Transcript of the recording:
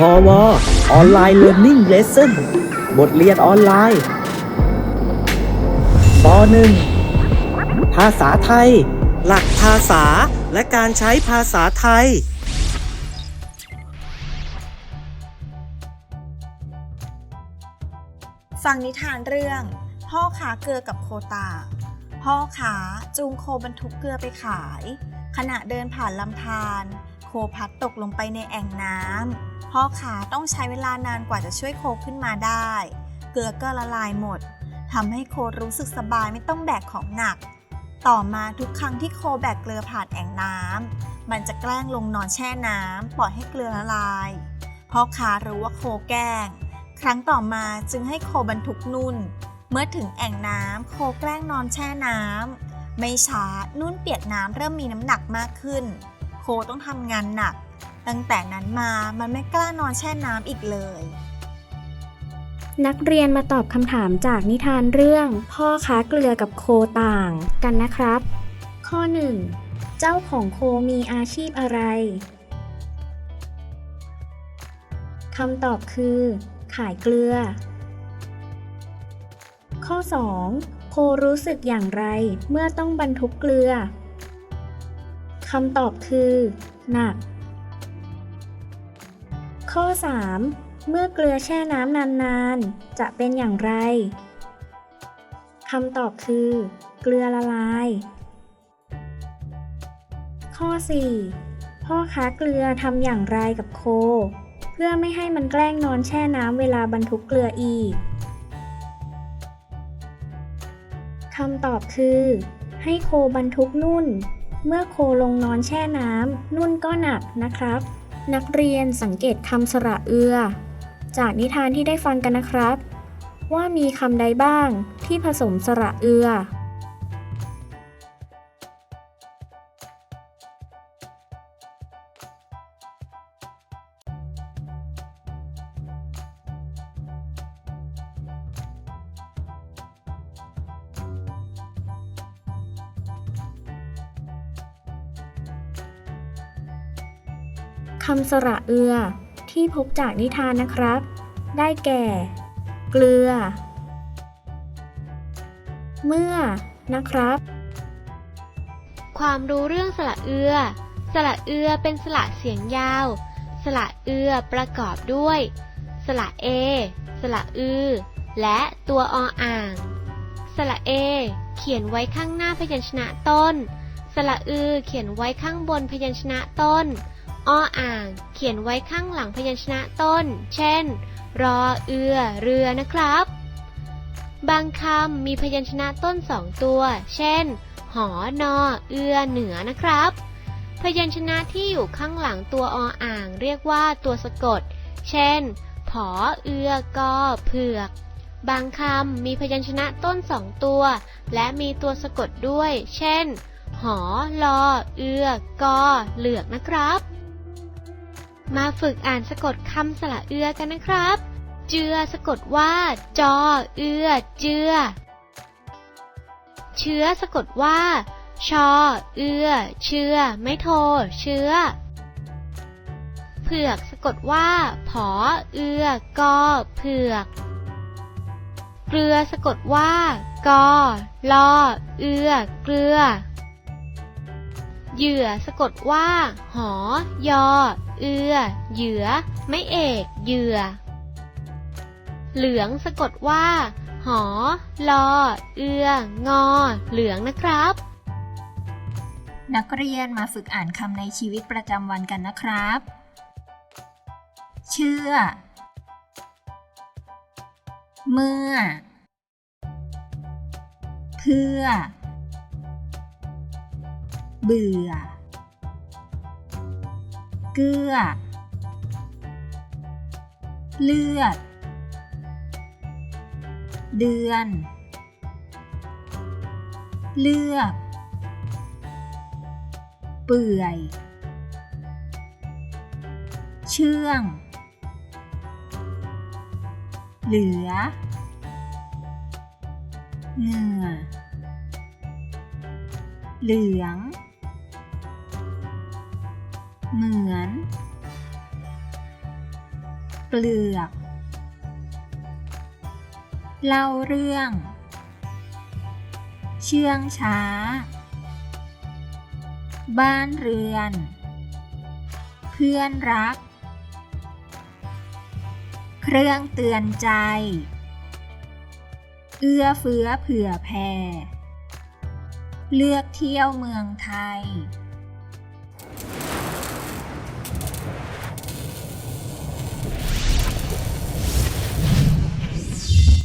พอวออนไลน์เรียน i ิ g เลสซ่นบทเรียนออนไลน์ปหนึ่งภาษาไทย หลักภาษาและการใช้ภาษาไทย ฟังนิทานเรื่อง พ่อขาเกลือกับโคตา พ่อขาจูงโคบรรทุกเกลือไปขาย ขณะเดินผ่านลำธาร พัดตกลงไปในแอ่งน้ำพ่อขาต้องใช้เวลานานกว่าจะช่วยโคขึ้นมาได้ เกลือก็ละลายหมดทำให้โครู้สึกสบายไม่ต้องแบกของหนัก ต่อมาทุกครั้งที่โคแบกเกลือผ่านแอ่งน้ำมันจะแกล้งลงนอนแช่น้ำปล่อยให้เกลือละลายพ่อขารู้ว่าโคแกล้ง ครั้งต่อมาจึงให้โคบรรทุกนุ่น เมื่อถึงแอ่งน้ำโคแกล้งนอนแช่น้ำไม่ช้านุ่นเปียกน้ำเริ่มมีน้ำหนักมากขึ้น คต้องทำงานหนัก ตั้งแต่นั้นมามันไม่กล้านอนแช่น้ำอีกเลย นักเรียนมาตอบคำถามจากนิทานเรื่อง พ่อค้าเกลือกับโคต่างกันนะครับ ข้อ 1. เจ้าของโคมีอาชีพอะไรคำตอบคือ ขายเกลือ ข้อ 2. โครู้สึกอย่างไรเมื่อต้องบรรทุกเกลือ คำตอบคือ หนัก ข้อ 3. เมื่อเกลือแช่น้ำนานๆ จะเป็นอย่างไรคำตอบคือ เกลือละลาย ข้อ 4. พ่อค้าเกลือทำอย่างไรกับโค เพื่อไม่ให้มันแกล้งนอนแช่น้ำเวลาบรรทุกเกลืออีกคำตอบคือ ให้โคบรรทุกนุ่น เมื่อโคลงนอนแช่น้ำนุ่นก็หนักนะครับ นักเรียนสังเกตคำสระเอือ จากนิทานที่ได้ฟังกันนะครับ ว่ามีคำใดบ้างที่ผสมสระเอือ คำสระเอือ ที่พบจากนิทานนะครับ ได้แก่ เกลือ เมื่อ นะครับ ความรู้เรื่องสระเอือ สระเอือเป็นสระเสียงยาว สระเอือประกอบด้วย สระเอ สระอือ และตัวออ่าง สระเอ เขียนไว้ข้างหน้าพยัญชนะต้น สระอือเขียนไว้ข้างบนพยัญชนะต้น ออ่าง เขียนไว้ข้างหลังพยัญชนะต้น เช่น รอเอือ เรือนะครับ บางคำมีพยัญชนะต้นสองตัว เช่น หอนอเอือ เหนือนะครับ พยัญชนะที่อยู่ข้างหลังตัวออ่าง เรียกว่าตัวสะกด เช่น ผอเอือกอเผือก บางคำมีพยัญชนะต้นสองตัว และมีตัวสะกดด้วย เช่น หอลอเอือกอเหลือกนะครับ มาฝึกอ่านสะกดคำสระเอือกันนะครับ เจือสะกดว่า จอ เอือ เจือ เชื้อสะกดว่า ชอ เอือ เชื่อ ไม่โท เชื้อ เผือกสะกดว่า ผอ เอือ กอ เผือก เกลือสะกดว่า กอลอเอือ เกลือ เหยื่อสะกดว่า หอ ยอ เอือ เหยื่อ ไม่เอก เหยื่อ เหลืองสะกดว่า หอ ลอ เอือ งอ เหลืองนะครับ นักเรียนมาฝึกอ่านคำในชีวิตประจำวันกันนะครับ เชื่อ เมื่อ เพื่อ เบื่อ เกื้อเลือด เดือน เลือก เปื่อย เชื่อง เหลือ เหงื่อเหลือง เหมือน เปลือก เล่าเรื่อง เชื่องช้า บ้านเรือน เพื่อนรัก เครื่องเตือนใจ เอื้อเฟื้อเผื่อแผ่เลือกเที่ยวเมืองไทย